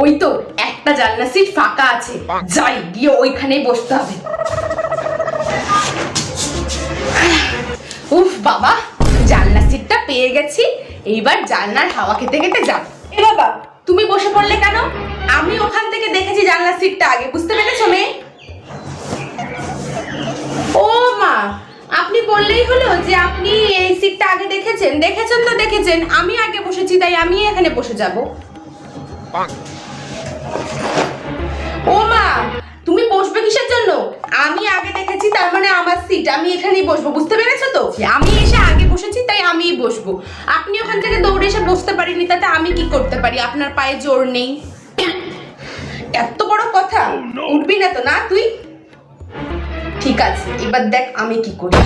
ওই তো একটা জানলা সিট ফাঁকা আছে। যাই গিয়ে ওইখানেই বসতে হবে। উফ বাবা জানলা সিটটা পেয়ে গেছি। এইবার জানলার হাওয়া খেতে খেতে যাব এ বাবা তুমি বসে পড়লে কেন? আমি ওখান থেকে দেখেছি জানলা সিটটা আগে বুঝতে পেরেছ মেয়ে? ও মা আপনি বললেই হলো যে আপনি এই সিটটা আগে দেখেছেন। দেখেছেন তো দেখেছেন আমি আগে বসেছি তাই আমি এখানে বসে যাব। ও মা তুমি বসবে কিসের জন্য? আমি আগে দেখেছি তার মানে আমার সিট আমি এখানেই বসবো বুঝতে পেরেছ তো? আমি এসে আগে বসেছি তাই আমিই বসবো। আপনি ওখান থেকে দৌড়ে এসে বসতে পারিনি তাতে আমি কি করতে পারি? আপনার পায়ে জোর নেই। এত বড় কথা উঠবি না তো না তুই? ঠিক আছে এবার দেখ আমি কি করি।